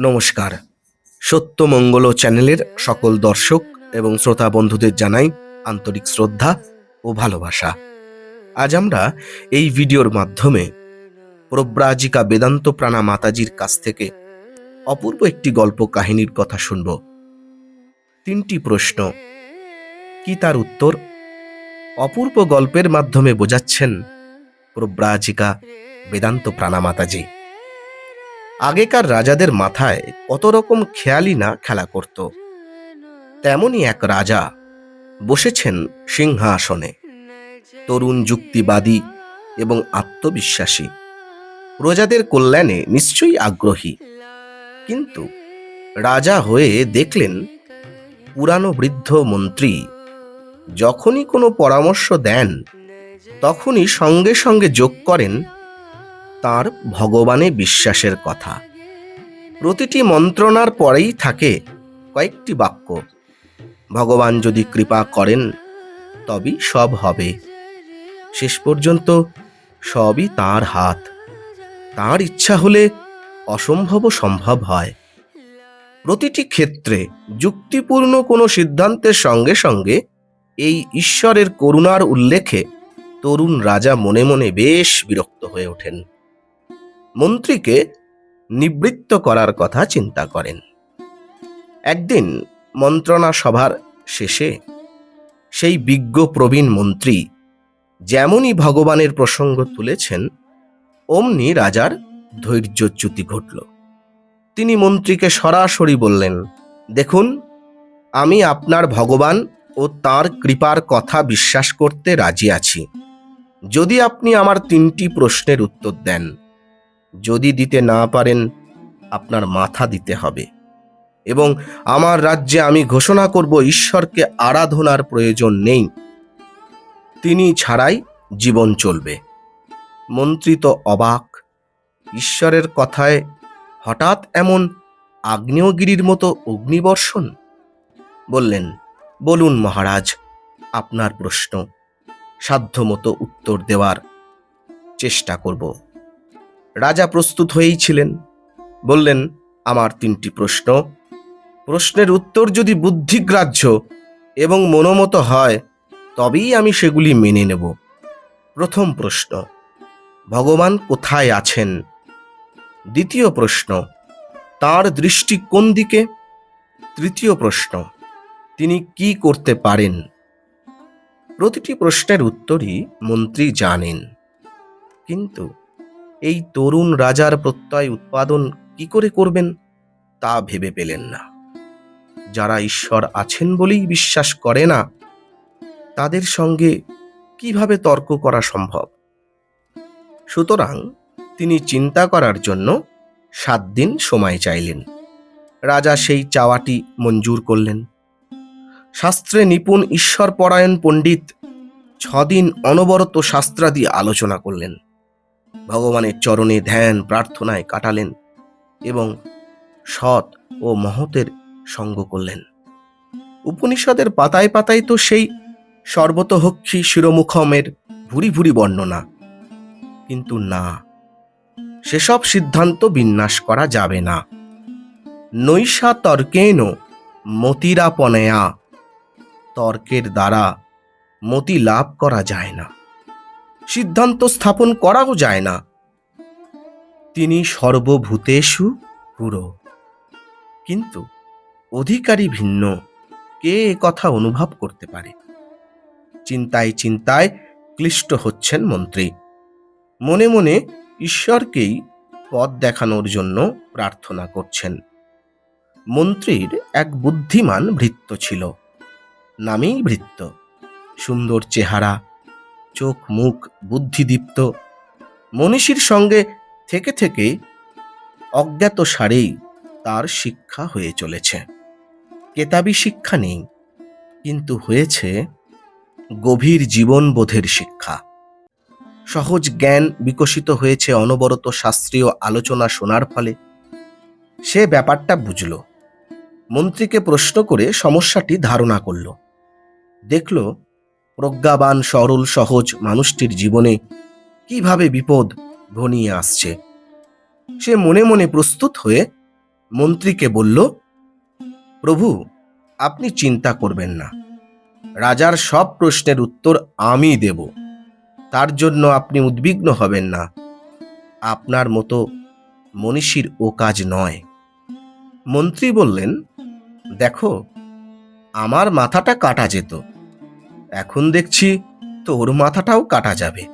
নমস্কার। সত্যমঙ্গল চ্যানেলের সকল দর্শক এবং শ্রোতা বন্ধুদের জানাই আন্তরিক শ্রদ্ধা ও ভালোবাসা। আজ আমরা এই ভিডিওর মাধ্যমে প্রব্রাজিকা বেদান্ত প্রাণা মাতাজির কাছ থেকে অপূর্ব একটি গল্প কাহিনীর কথা শুনব। তিনটি প্রশ্ন। কি তার উত্তর? অপূর্ব গল্পের মাধ্যমে বোঝাচ্ছেন প্রব্রাজিকা বেদান্ত প্রাণা মাতাজি। আগেকার রাজাদের মাথায় কত রকম খেয়ালি না খেলা করত। তেমনই এক রাজা বসেছেন সিংহাসনে। তরুণ যুক্তিবাদী এবং আত্মবিশ্বাসী। প্রজাদের কল্যাণে নিশ্চয়ই আগ্রহী। কিন্তু রাজা হয়ে দেখলেন পুরানো বৃদ্ধ মন্ত্রী যখনই কোনো পরামর্শ দেন, তখনই সঙ্গে সঙ্গে যোগ করেন তার ভগবানে বিশ্বাসের কথা। প্রতিটি মন্ত্রণার পরেই থাকে কয়েকটি বাক্য। ভগবান যদি কৃপা করেন, তবেই সব হবে। শেষ পর্যন্ত সবই তার হাত। তার ইচ্ছা হলে অসম্ভব সম্ভব হয়। প্রতিটি ক্ষেত্রে যুক্তিপূর্ণ কোনো সিদ্ধান্তের সঙ্গে সঙ্গে এই ঈশ্বরের করুণার উল্লেখে তরুণ রাজা মনে মনে বেশ বিরক্ত হয়ে ওঠেন। মন্ত্রীকে নিবৃত্ত করার কথা চিন্তা করেন। একদিন মন্ত্রণা সভার শেষে সেই বিজ্ঞ প্রবীণ মন্ত্রী যেমনই ভগবানের প্রসঙ্গ তুলেছেন, অমনি রাজার ধৈর্যচ্যুতি ঘটল। তিনি মন্ত্রীকে সরাসরি বললেন, দেখুন, আমি আপনার ভগবান ও তার কৃপার কথা বিশ্বাস করতে রাজি আছি। যদি আপনি আমার তিনটি প্রশ্নের উত্তর দেন যদি দিতে না পারেন, আপনার মাথা দিতে হবে। এবং আমার রাজ্যে আমি ঘোষণা করব, ঈশ্বরকে আরাধনার প্রয়োজন নেই। তিনি ছাড়াই জীবন চলবে। মন্ত্রী তো অবাক। ঈশ্বরের কথায় হঠাৎ এমন আগ্নেয়গিরির মতো অগ্নিবর্ষণ? বললেন, বলুন মহারাজ, আপনার প্রশ্ন। সাধ্যমতো উত্তর দেওয়ার চেষ্টা করব। রাজা প্রস্তুত হয়েই ছিলেন। বললেন, আমার তিনটি প্রশ্ন। প্রশ্নের উত্তর যদি বুদ্ধিগ্রাহ্য এবং মনোমত হয়, তবেই আমি সেগুলি মেনে নেব। প্রথম প্রশ্ন, ভগবান কোথায় আছেন? দ্বিতীয় প্রশ্ন, তার দৃষ্টি কোন দিকে? তৃতীয় প্রশ্ন, তিনি কি করতে পারেন? প্রতিটি প্রশ্নের উত্তরই মন্ত্রী জানেন। কিন্তু এই তরুণ রাজার প্রত্যয় উৎপাদন কি করে করবেন তা ভেবে পেলেন না। যারা ঈশ্বর আছেন বলেই বিশ্বাস করে না, তাদের সঙ্গে কীভাবে তর্ক করা সম্ভব? সুতরাং তিনি চিন্তা করার জন্য সাত দিন সময় চাইলেন। রাজা সেই চাওয়াটি মঞ্জুর করলেন। শাস্ত্রে নিপুণ ঈশ্বরপরায়ণ পণ্ডিত ছদিন অনবরত শাস্ত্রাদি আলোচনা করলেন। ভগবানের চরণে ধ্যান প্রার্থনায় কাটালেন এবং সৎ ও মহতের সঙ্গ করলেন। উপনিষদের পাতায় পাতায় তো সেই সর্বতহক্ষী শিরোমুখমের ভুরি ভুরি বর্ণনা। কিন্তু না, সেসব সিদ্ধান্ত বিন্যাস করা যাবে না। নৈশা তর্কেন মতিরাপনেয়া, তর্কের দ্বারা মতি লাভ করা যায় না। সিদ্ধান্ত স্থাপন করাও যায় না। তিনি সর্বভূতেষু পুরো। কিন্তু অধিকারী ভিন্ন, কে কথা অনুভব করতে পারে? চিন্তায় চিন্তায় ক্লিষ্ট হচ্ছেন মন্ত্রী। মনে মনে ঈশ্বরকেই পথ দেখানোর জন্য প্রার্থনা করছেন। মন্ত্রীর এক বুদ্ধিমান ভৃত্য ছিল। নামেই ভৃত্য। সুন্দর চেহারা চোখ, মুখ বুদ্ধিদীপ্ত। মনীষীর সঙ্গে থেকে থেকে অজ্ঞাত সারেই তার শিক্ষা হয়ে চলেছে। কেতাবি শিক্ষা নেই, কিন্তু হয়েছে গভীর জীবনবোধের শিক্ষা। সহজ জ্ঞান বিকশিত হয়েছে অনবরত শাস্ত্রীয় আলোচনা শোনার ফলে। সে ব্যাপারটা বুঝল। মন্ত্রীকে প্রশ্ন করে সমস্যাটি ধারণা করল। দেখল প্রজ্ঞাবান, সরল, সহজ মানুষটির জীবনে কীভাবে বিপদ ঘনিয়ে আসছে? সে মনে মনে প্রস্তুত হয়ে মন্ত্রীকে বলল, প্রভু, আপনি চিন্তা করবেন না। রাজার সব প্রশ্নের উত্তর আমি দেব। তার জন্য আপনি উদ্বিগ্ন হবেন না। আপনার মতো মনীষীর ও কাজ নয়। মন্ত্রী বললেন, দেখো, আমার মাথাটা কাটা যেত। এখন দেখছি তোর মাথাটাও কাটা যাবে।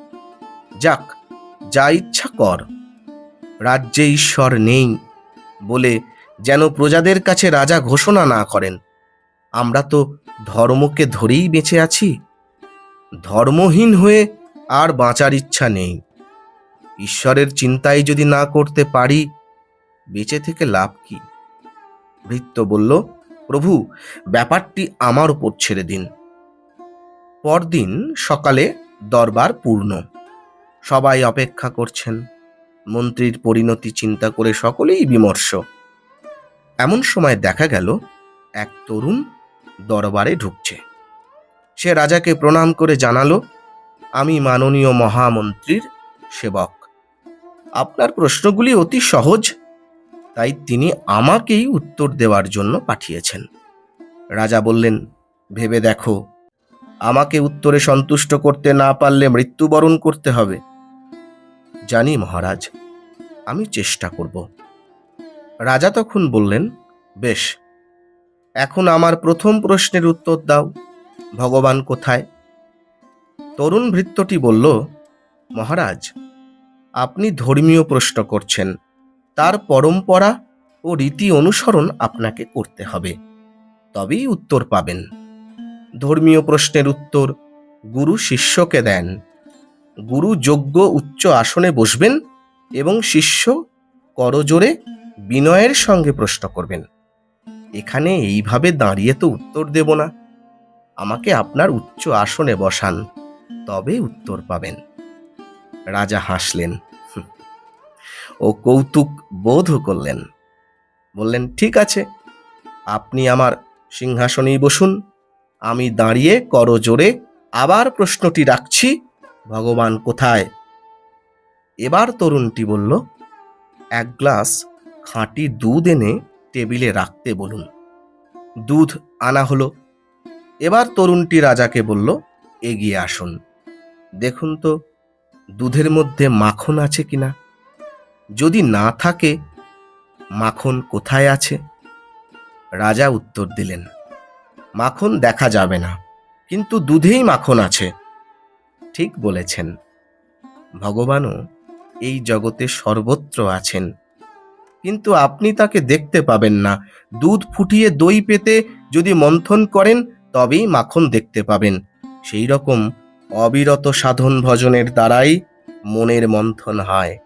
যাক, যা ইচ্ছা কর। রাজ্যে ঈশ্বর নেই বলে যেন প্রজাদের কাছে রাজা ঘোষণা না করেন। আমরা তো ধর্মকে ধরেই বেঁচে আছি। ধর্মহীন হয়ে আর বাঁচার ইচ্ছা নেই। ঈশ্বরের চিন্তাই যদি না করতে পারি, বেঁচে থেকে লাভ কি? ভৃত্য বলল, প্রভু, ব্যাপারটি আমার উপর ছেড়ে দিন। পরদিন সকালে দরবার পূর্ণ। সবাই অপেক্ষা করছেন। মন্ত্রীর পরিণতি চিন্তা করে সকলেই বিমর্ষ। এমন সময় দেখা গেল, এক তরুণ দরবারে ঢুকছে। সে রাজাকে প্রণাম করে জানালো, আমি মাননীয় মহামন্ত্রীর সেবক। আপনার প্রশ্নগুলি অতি সহজ। তাই তিনি আমাকেই উত্তর দেওয়ার জন্য পাঠিয়েছেন। রাজা বললেন, ভেবে দেখো আমাকে উত্তরে সন্তুষ্ট করতে না পারলে মৃত্যুবরণ করতে হবে। জানি মহারাজ, আমি চেষ্টা করব। রাজা তখন বললেন, বেশ, এখন আমার প্রথম প্রশ্নের উত্তর দাও। ভগবান কোথায়? তরুণ ভৃত্যটি বলল, মহারাজ, আপনি ধর্মীয় প্রশ্ন করছেন। তার পরম্পরা ও রীতি অনুসরণ আপনাকে করতে হবে। তবেই উত্তর পাবেন। ধর্মীয় প্রশ্নের উত্তর গুরু শিষ্যকে দেন। গুরু যোগ্য উচ্চ আসনে বসবেন এবং শিষ্য করজোরে বিনয়ের সঙ্গে প্রশ্ন করবেন। এখানে এইভাবে দাঁড়িয়ে তো উত্তর দেব না। আমাকে আপনার উচ্চ আসনে বসান, তবে উত্তর পাবেন। রাজা হাসলেন। ও কৌতুক বোধ করলেন। বললেন, ঠিক আছে, আপনি আমার সিংহাসনেই বসুন আমি দাঁড়িয়ে করজোরে আবার প্রশ্নটি রাখছি, ভগবান কোথায়? এবার তরুণটি বলল, এক গ্লাস খাঁটি দুধ এনে টেবিলে রাখতে বলুন। দুধ আনা হলো। এবার তরুণটি রাজাকে বলল, এগিয়ে আসুন। দেখুন তো, দুধের মধ্যে মাখন আছে কিনা? যদি না থাকে, মাখন কোথায় আছে? রাজা উত্তর দিলেন মাখন দেখা যাবে না, কিন্তু দুধেই মাখন আছে। ঠিক বলেছেন। ভগবানও এই জগতে সর্বত্র আছেন। কিন্তু আপনি তাকে দেখতে পাবেন না। দুধ ফুটিয়ে দই পেতে যদি মন্থন করেন, তবেই মাখন দেখতে পাবেন। সেই রকম অবিরত সাধন ভজনের দ্বারাই মনের মন্থন হয়।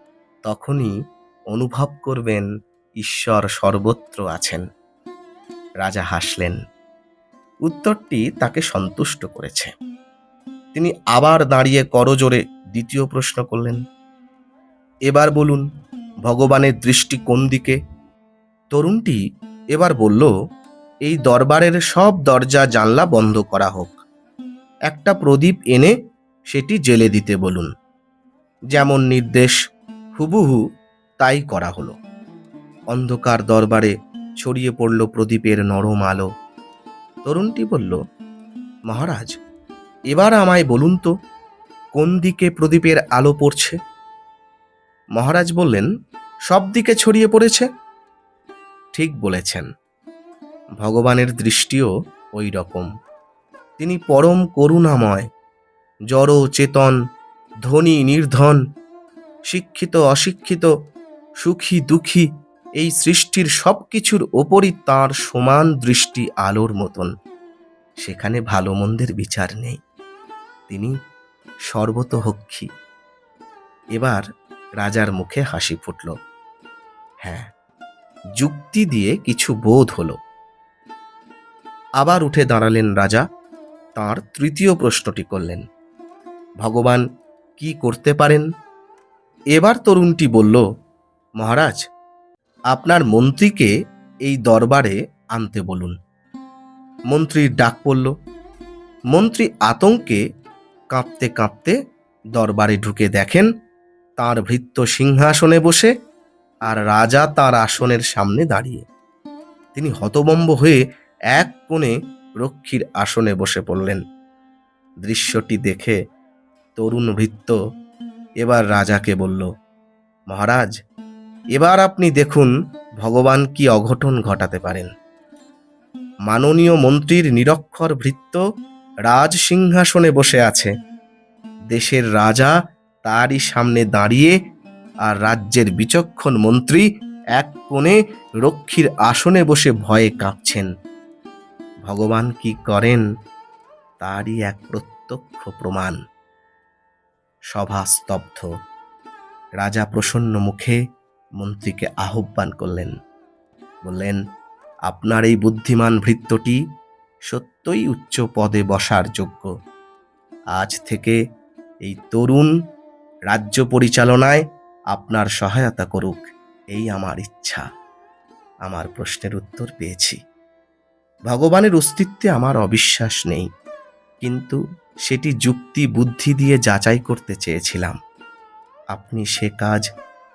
তখনই অনুভব করবেন ঈশ্বর সর্বত্র আছেন। রাজা হাসলেন। উত্তরটি তাকে সন্তুষ্ট করেছে। তিনি আবার দাঁড়িয়ে করজোরে দ্বিতীয় প্রশ্ন করলেন, এবার বলুন, ভগবানের দৃষ্টি কোন দিকে? তরুণটি এবার বলল, এই দরবারের সব দরজা জানলা বন্ধ করা হোক। একটা প্রদীপ এনে সেটি জেলে দিতে বলুন। যেমন নির্দেশ, হুবহু তাই করা হলো। অন্ধকার দরবারে ছড়িয়ে পড়ল প্রদীপের নরম আলো। তরুণটি বলল, মহারাজ, এবার আমায় বলুন তো, কোন দিকে প্রদীপের আলো পড়ছে? মহারাজ বললেন, সব দিকে ছড়িয়ে পড়েছে। ঠিক বলেছেন। ভগবানের দৃষ্টিও ওই রকম। তিনি পরম করুণাময়, জড় চেতন, ধনী নির্ধন, শিক্ষিত অশিক্ষিত, সুখী দুঃখী এই সৃষ্টির সব কিছুর ওপরই তাঁর সমান দৃষ্টি আলোর মতন। সেখানে ভালো মন্দের বিচার নেই। তিনি সর্বতোহক্ষী। এবার রাজার মুখে হাসি ফুটল। হ্যাঁ যুক্তি দিয়ে কিছু বোধ হলো। আবার উঠে দাঁড়ালেন রাজা। তার তৃতীয় প্রশ্নটি করলেন, ভগবান কি করতে পারেন? এবার তরুণটি বলল, মহারাজ আপনার মন্ত্রীকে এই দরবারে আনতে বলুন। মন্ত্রীর ডাক পড়ল। মন্ত্রী আতঙ্কে কাঁপতে কাঁপতে দরবারে ঢুকে দেখেন, তার ভৃত্য সিংহাসনে বসে আর রাজা তার আসনের সামনে দাঁড়িয়ে। তিনি হতবম্ব হয়ে এক কোণে রক্ষীর আসনে বসে পড়লেন। দৃশ্যটি দেখে তরুণ ভৃত্য এবার রাজাকে বলল, মহারাজ এবার আপনি দেখুন ভগবান কি অঘটন ঘটাতে পারেন। মাননীয় মন্ত্রীর নিরক্ষর ভৃত্য রাজ সিংহাসনে বসে আছে। দেশের রাজা তারই সামনে দাঁড়িয়ে আর রাজ্যের বিচক্ষণ মন্ত্রী এক কোণে রক্ষীর আসনে বসে ভয়ে কাঁপছেন। ভগবান কি করেন? তারই এক প্রত্যক্ষ প্রমাণ। সভা স্তব্ধ। রাজা প্রসন্ন মুখে মন্ত্রীকে আহ্বান করলেন। বললেন, আপনার এই বুদ্ধিমান ভৃত্যটি সত্যই উচ্চ পদে বসার যোগ্য। আজ থেকে এই তরুণ রাজ্য পরিচালনায় আপনার সহায়তা করুক, এই আমার ইচ্ছা। আমার প্রশ্নের উত্তর পেয়েছি। ভগবানের অস্তিত্বে আমার অবিশ্বাস নেই, কিন্তু সেটি যুক্তি বুদ্ধি দিয়ে যাচাই করতে চেয়েছিলাম। আপনি সে কাজ